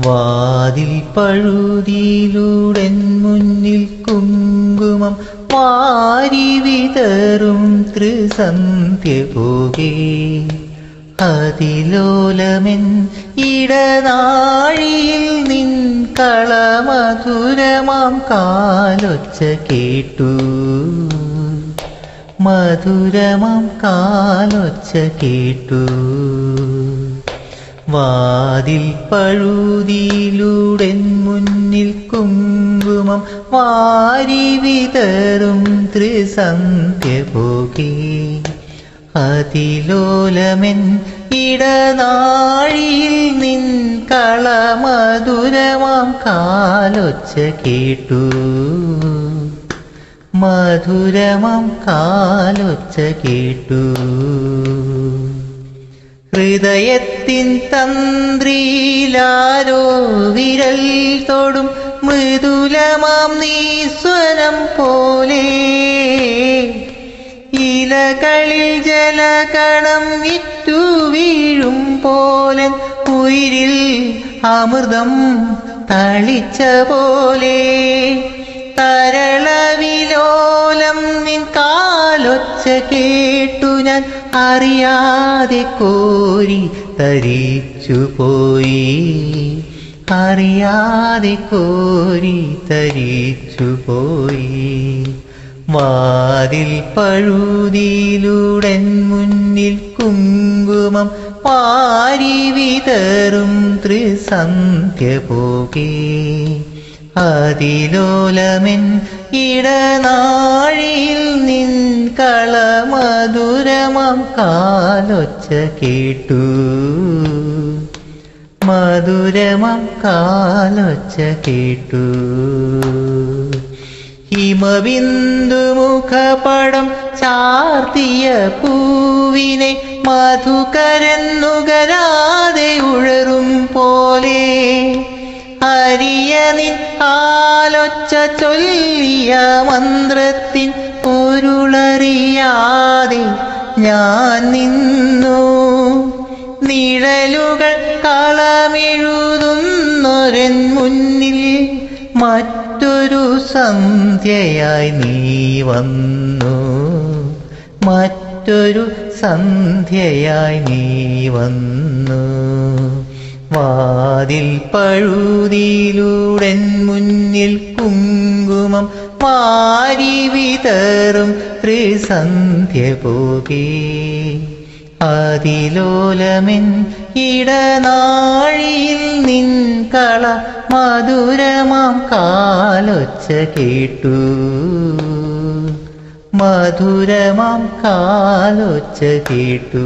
വാതിൽ പഴുതിയിലൂടെ മുന്നിൽ കുങ്കുമം വാരി വിതറും ത്രിസന്ധ്യ പോകേ അതിലോലമെൻ ഇടനാഴിയിൽ നിൻ കളമധുരമാം കാലൊച്ച കേട്ടു. മധുരമാം കാലൊച്ച കേട്ടു. വാതിൽ പഴുതിയിലൂടെ മുന്നിൽ കുങ്കുമം വാരി വിതറും ത്രിസന്ധ്യ പോകെ അതിലോലമെൻ ഇടനാഴിയിൽ നിൻ കളമധുരമാം കാലൊച്ച കേട്ടു. മധുരമാം കാലൊച്ച കേട്ടു. ഹൃദയത്തിൻ തന്ത്രിയിലാരോ വിരൽ തൊടും. മൃദുലമാം നീസ്വരം പോലെ ഇലകളിൽ ജലകണം വിറ്റു വീഴും പോലെ ഉയിരിൽ അമൃതം തളിച്ച പോലെ അറിയാതെ കോരി തരിച്ചു പോയി. അറിയാതെ കോരി തരിച്ചു പോയി. വാതിൽ പഴുതിയിലൂടൻ മുന്നിൽ കുങ്കുമം പാരി വിതറും ത്രിസന്ധ്യ പോകേ. അതിലോലമെൻ ഇടനാഴിയിൽ നിൻ കളമധുരമാം കാലൊച്ച കേട്ടു. മധുരമം കാലൊച്ച കേട്ടു. ഹിമബിന്ദു മുഖപടം ചാർത്തിയ പൂവിനെ മധുകരന്നുകരാതെ ഉഴറും ചൊല്ലിയ മന്ത്രത്തിൻ പൊരുളറിയാതെ ഞാൻ നിന്നു. നിഴലുകൾ കളമെഴുതുന്നൊരൻ മുന്നിൽ മറ്റൊരു സന്ധ്യയായി നീ വന്നു. മറ്റൊരു സന്ധ്യയായി നീ വന്നു. വാതിൽ പഴുതിയിലൂടെ മുന്നിൽ കുങ്കുമം വാരി വിതറും ത്രിസന്ധ്യ പോകേ അതിലോലമെൻ ഇടനാഴിയിൽ നിൻ കള മധുരമാം കാലൊച്ച കേട്ടു. മധുരമാം കാലൊച്ച കേട്ടു.